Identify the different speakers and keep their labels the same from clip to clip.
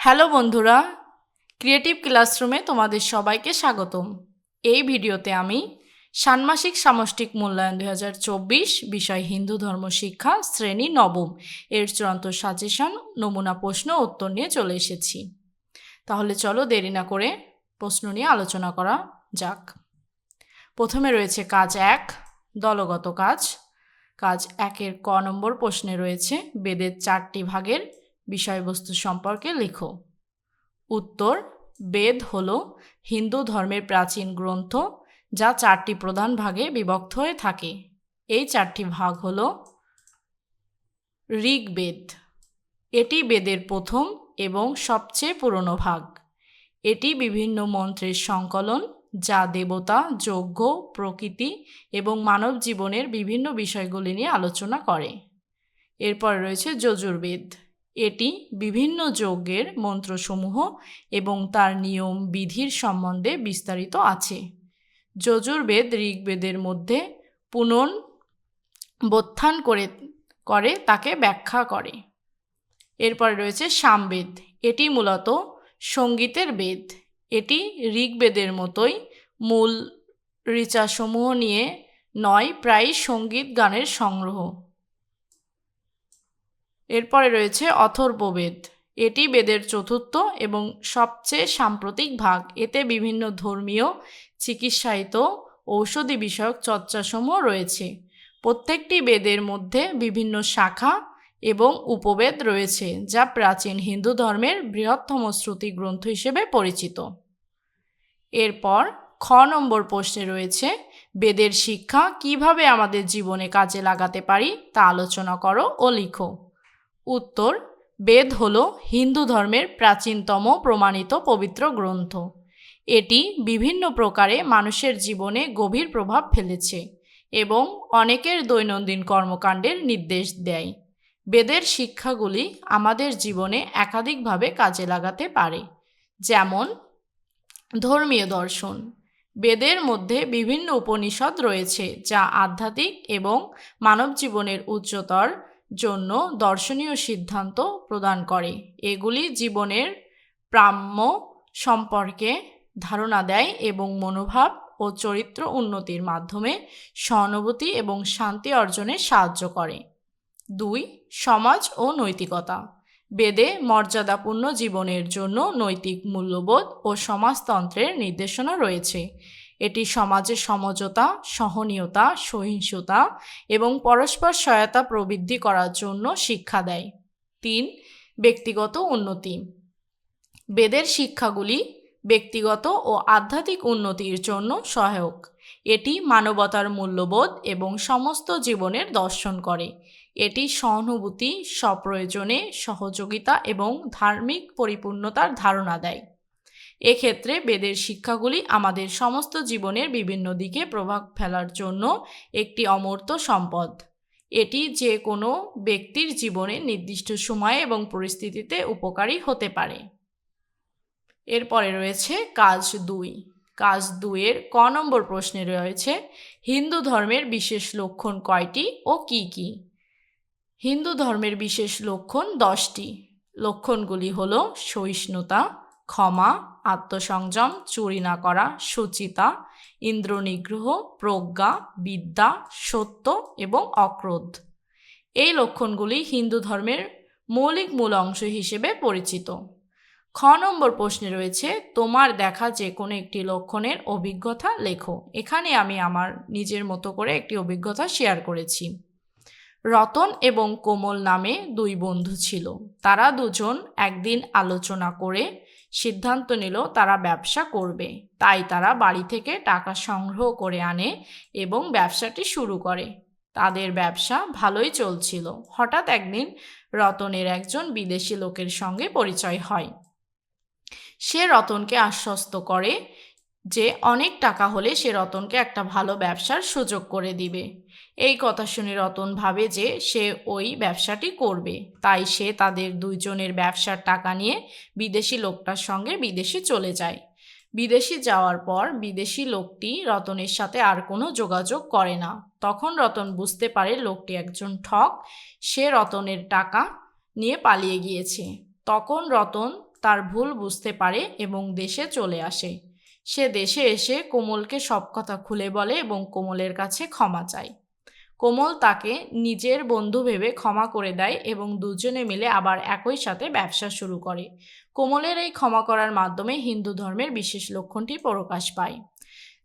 Speaker 1: Hello বন্ধুরা, creative ক্লাসরুমে তোমাদের সবাইকে স্বাগতম। এই ভিডিওতে আমি ষান্মাসিক সামষ্টিক মূল্যায়ন দু হাজার চব্বিশ বিষয় হিন্দু ধর্ম শিক্ষা শ্রেণি নবম এর চূড়ান্ত সাজেশন নমুনা প্রশ্ন উত্তর নিয়ে চলে এসেছি। তাহলে চলো দেরি না করে প্রশ্ন নিয়ে আলোচনা করা যাক। প্রথমে রয়েছে কাজ এক, দলগত কাজ। কাজ একের ক নম্বর প্রশ্নে রয়েছে, বেদের চারটি ভাগের বিষয়বস্তু সম্পর্কে লেখো। উত্তর, বেদ হল হিন্দু ধর্মের প্রাচীন গ্রন্থ যা চারটি প্রধান ভাগে বিভক্ত হয়ে থাকে। এই চারটি ভাগ হল ঋগ্বেদ। এটি বেদের প্রথম এবং সবচেয়ে পুরনো ভাগ। এটি বিভিন্ন মন্ত্রের সংকলন যা দেবতা, যজ্ঞ, প্রকৃতি এবং মানব জীবনের বিভিন্ন বিষয়গুলি নিয়ে আলোচনা করে। এরপর রয়েছে যজুর্বেদ। এটি বিভিন্ন যজ্ঞের মন্ত্রসমূহ এবং তার নিয়ম বিধির সম্বন্ধে বিস্তারিত আছে। যজুর্বেদ ঋগ্বেদের মধ্যে পুনন বোত্থান করে করে তাকে ব্যাখ্যা করে। এরপরে রয়েছে সামবেদ। এটি মূলত সঙ্গীতের বেদ। এটি ঋগ্বেদের মতোই মূল ঋচাসমূহ নিয়ে নয়, প্রায় সংগীত গানের সংগ্রহ। এরপরে রয়েছে অথর্ববেদ এটি বেদের চতুর্থ এবং সবচেয়ে সাম্প্রতিক ভাগ। এতে বিভিন্ন ধর্মীয়, চিকিৎসায়িত, ঔষধি বিষয়ক চর্চাসমূহ রয়েছে। প্রত্যেকটি বেদের মধ্যে বিভিন্ন শাখা এবং উপবেদ রয়েছে, যা প্রাচীন হিন্দু ধর্মের বৃহত্তম শ্রুতি গ্রন্থ হিসেবে পরিচিত। এরপর খ নম্বর প্রশ্নে রয়েছে, বেদের শিক্ষা কীভাবে আমাদের জীবনে কাজে লাগাতে পারি তা আলোচনা করো ও লিখো। উত্তর, বেদ হল হিন্দু ধর্মের প্রাচীনতম প্রমাণিত পবিত্র গ্রন্থ। এটি বিভিন্ন প্রকারে মানুষের জীবনে গভীর প্রভাব ফেলেছে এবং অনেকের দৈনন্দিন কর্মকাণ্ডের নির্দেশ দেয়। বেদের শিক্ষাগুলি আমাদের জীবনে একাধিকভাবে কাজে লাগাতে পারে, যেমন ধর্মীয় দর্শন। বেদের মধ্যে বিভিন্ন উপনিষদ রয়েছে যা আধ্যাত্মিক এবং মানব জীবনের উচ্চতর জন্য দর্শনীয় সিদ্ধান্ত প্রদান করে। এগুলি জীবনের প্রাম্য সম্পর্কে ধারণা দেয় এবং মনোভাব ও চরিত্র উন্নতির মাধ্যমে সহানুভূতি এবং শান্তি অর্জনে সাহায্য করে। দুই, সমাজ ও নৈতিকতা। বেদে মর্যাদাপূর্ণ জীবনের জন্য নৈতিক মূল্যবোধ ও সমাজতন্ত্রের নির্দেশনা রয়েছে। এটি সমাজে সমঝোতা, সহনীয়তা, সহিংসতা এবং পরস্পর সহায়তা প্রবৃদ্ধি করার জন্য শিক্ষা দেয়। তিন, ব্যক্তিগত উন্নতি। বেদের শিক্ষাগুলি ব্যক্তিগত ও আধ্যাত্মিক উন্নতির জন্য সহায়ক। এটি মানবতার মূল্যবোধ এবং সমস্ত জীবনের দর্শন করে। এটি সহানুভূতি স্বপ্রয়োজনে সহযোগিতা এবং ধার্মিক পরিপূর্ণতার ধারণা দেয়। এক্ষেত্রে বেদের শিক্ষাগুলি আমাদের সমস্ত জীবনের বিভিন্ন দিকে প্রভাব ফেলার জন্য একটি অমূর্ত সম্পদ। এটি যে কোনো ব্যক্তির জীবনে নির্দিষ্ট সময়ে এবং পরিস্থিতিতে উপকারী হতে পারে। এরপরে রয়েছে কাজ দুই। কাজ দুইয়ের ক নম্বর প্রশ্নে রয়েছে, হিন্দু ধর্মের বিশেষ লক্ষণ কয়টি ও কি কি? হিন্দু ধর্মের বিশেষ লক্ষণ দশটি। লক্ষণগুলি হল সহিষ্ণুতা, ক্ষমা আত্মসংযম, চুরি না করা, সুচিতা, ইন্দ্রনিগ্রহ, প্রজ্ঞা, বিদ্যা, সত্য এবং অক্রোধ। এই লক্ষণগুলি হিন্দু ধর্মের মৌলিক মূল অংশ হিসেবে পরিচিত। খ নম্বর প্রশ্নে রয়েছে, তোমার দেখা যে কোনো একটি লক্ষণের অভিজ্ঞতা লেখো। এখানে আমি আমার নিজের মতো করে একটি অভিজ্ঞতা শেয়ার করেছি। রতন এবং কোমল নামে দুই বন্ধু ছিল। তারা দুজন একদিন আলোচনা করে সিদ্ধান্ত নিল তারা ব্যবসা করবে। তাই তারা বাড়ি থেকে টাকা সংগ্রহ করে আনে এবং ব্যবসাটি শুরু করে। তাদের ব্যবসা ভালোই চলছিল। হঠাৎ একদিন রতনের একজন বিদেশি লোকের সঙ্গে পরিচয় হয়। সে রতনকে আশ্বস্ত করে যে অনেক টাকা হলে সে রতনকে একটা ভালো ব্যবসার সুযোগ করে দিবে। এই কথা শুনে রতন ভাবে যে সে ওই ব্যবসাটি করবে। তাই সে তাদের দুইজনের ব্যবসার টাকা নিয়ে বিদেশি লোকটার সঙ্গে বিদেশে চলে যায়। বিদেশে যাওয়ার পর বিদেশি লোকটি রতনের সাথে আর কোনো যোগাযোগ করে না। তখন রতন বুঝতে পারে লোকটি একজন ঠক। সে রতনের টাকা নিয়ে পালিয়ে গিয়েছে। তখন রতন তার ভুল বুঝতে পারে এবং দেশে চলে আসে। সে দেশে এসে কোমলকে সব কথা খুলে বলে এবং কোমলের কাছে ক্ষমা চায়। কোমল তাকে নিজের বন্ধু ভেবে ক্ষমা করে দেয় এবং দুজনে মিলে আবার একই সাথে ব্যবসা শুরু করে। কোমলের এই ক্ষমা করার মাধ্যমে হিন্দু ধর্মের বিশেষ লক্ষণটি প্রকাশ পায়।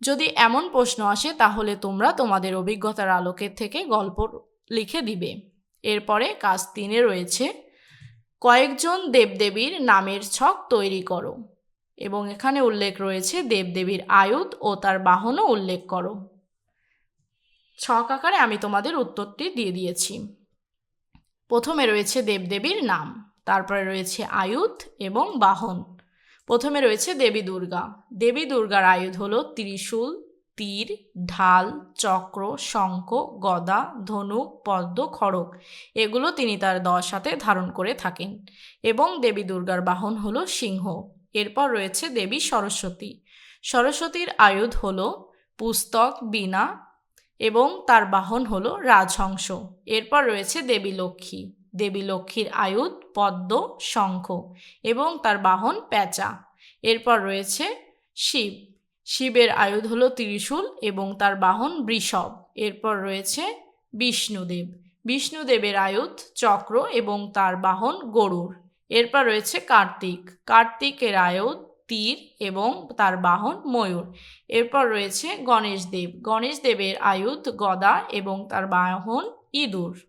Speaker 1: যদি এমন প্রশ্ন আসে, তাহলে তোমরা তোমাদের অভিজ্ঞতার আলোকের থেকে গল্প লিখে দিবে। এরপরে কাজ তিনে রয়েছে। কয়েকজন দেবদেবীর নামের ছক তৈরি করো। এবং এখানে উল্লেখ রয়েছে দেবদেবীর আয়ুধ ও তার বাহনও উল্লেখ করো। ছক আকারে আমি তোমাদের উত্তরটি দিয়ে দিয়েছি। প্রথমে রয়েছে দেবদেবীর নাম, তারপরে রয়েছে আয়ুধ এবং বাহন। প্রথমে রয়েছে দেবী দুর্গা। দেবী দুর্গার আয়ুধ হলো ত্রিশূল, তীর, ঢাল, চক্র, শঙ্খ, গদা ধনুক পদ্ম, খড়গ। এগুলো তিনি তার দশ হাতে ধারণ করে থাকেন। এবং দেবী দুর্গার বাহন হলো সিংহ। এরপর রয়েছে দেবী সরস্বতী। সরস্বতীর আয়ুধ হল পুস্তক, বীণা এবং তার বাহন হল রাজহংস। এরপর রয়েছে দেবী লক্ষ্মী। দেবী লক্ষ্মীর আয়ুধ, পদ্ম, শঙ্খ এবং তার বাহন প্যাঁচা এরপর রয়েছে শিব। শিবের আয়ুধ হল ত্রিশূল এবং তার বাহন বৃষভ। এরপর রয়েছে বিষ্ণুদেব। বিষ্ণুদেবের আয়ুধ, চক্র এবং তার বাহন গরুর এরপর রয়েছে কার্তিক। কার্তিকের আয়ুধ তীর এবং তার বাহন ময়ূর। এরপর রয়েছে গণেশ দেব। গণেশ দেবের আয়ুধ গদা এবং তার বাহন ইঁদুর।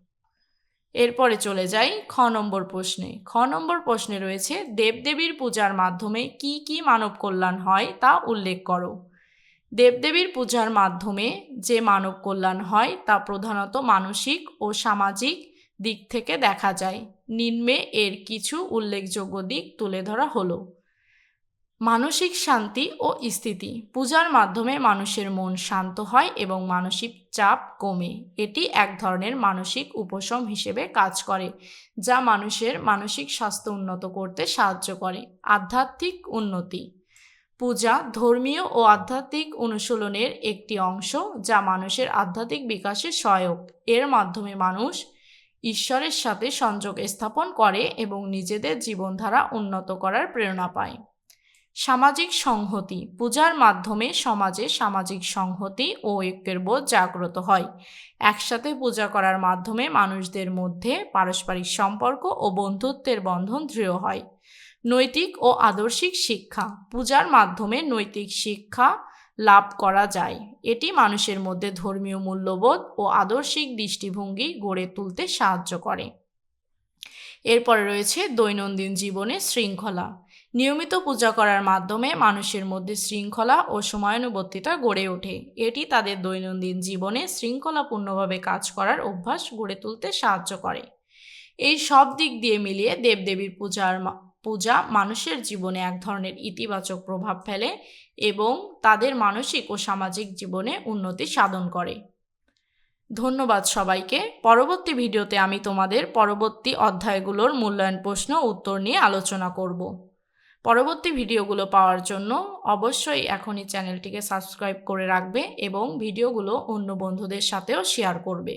Speaker 1: এরপরে চলে যাই খ নম্বর প্রশ্নে। খ নম্বর প্রশ্নে রয়েছে, দেবদেবীর পূজার মাধ্যমে কি কি মানব কল্যাণ হয় তা উল্লেখ করো। দেবদেবীর পূজার মাধ্যমে যে মানব কল্যাণ হয় তা প্রধানত মানসিক ও সামাজিক দিক থেকে দেখা যায়। নিম্নে এর কিছু উল্লেখযোগ্য দিক তুলে ধরা হলো। মানসিক শান্তি ও স্থিতি। পূজার মাধ্যমে মানুষের মন শান্ত হয় এবং মানসিক চাপ কমে। এটি এক ধরনের মানসিক উপশম হিসেবে কাজ করে, যা মানুষের মানসিক স্বাস্থ্য উন্নত করতে সাহায্য করে। আধ্যাত্মিক উন্নতি। পূজা ধর্মীয় ও আধ্যাত্মিক অনুশীলনের একটি অংশ, যা মানুষের আধ্যাত্মিক বিকাশে সহায়ক। এর মাধ্যমে মানুষ ঈশ্বরের সাথে সংযোগ স্থাপন করে এবং নিজেদের জীবনধারা উন্নত করার প্রেরণা পায়। সামাজিক সংহতি, পূজার মাধ্যমে সমাজে সামাজিক সংহতি ও ঐক্যের বোধ জাগ্রত হয়। একসাথে পূজা করার মাধ্যমে মানুষদের মধ্যে পারস্পরিক সম্পর্ক ও বন্ধুত্বের বন্ধন দৃঢ় হয়। নৈতিক ও আদর্শিক শিক্ষা, পূজার মাধ্যমে নৈতিক শিক্ষা লাভ করা যায়। এটি মানুষের মধ্যে ধর্মীয় মূল্যবোধ ও আদর্শিক দৃষ্টিভঙ্গি গড়ে তুলতে সাহায্য করে। এরপরে রয়েছে দৈনন্দিন জীবনে শৃঙ্খলা। নিয়মিত পূজা করার মাধ্যমে মানুষের মধ্যে শৃঙ্খলা ও সময়ানুবর্তিতা গড়ে ওঠে। এটি তাদের দৈনন্দিন জীবনে শৃঙ্খলাপূর্ণভাবে কাজ করার অভ্যাস গড়ে তুলতে সাহায্য করে। এই সব দিক দিয়ে মিলিয়ে দেবদেবীর পূজার পূজা মানুষের জীবনে এক ধরনের ইতিবাচক প্রভাব ফেলে এবং তাদের মানসিক ও সামাজিক জীবনে উন্নতি সাধন করে। ধন্যবাদ সবাইকে। পরবর্তী ভিডিওতে আমি তোমাদের পরবর্তী অধ্যায়গুলোর মূল্যায়ন প্রশ্ন উত্তর নিয়ে আলোচনা করব। পরবর্তী ভিডিওগুলো পাওয়ার জন্য অবশ্যই এখনই চ্যানেলটিকে সাবস্ক্রাইব করে রাখবে এবং ভিডিওগুলো অন্য বন্ধুদের সাথেও শেয়ার করবে।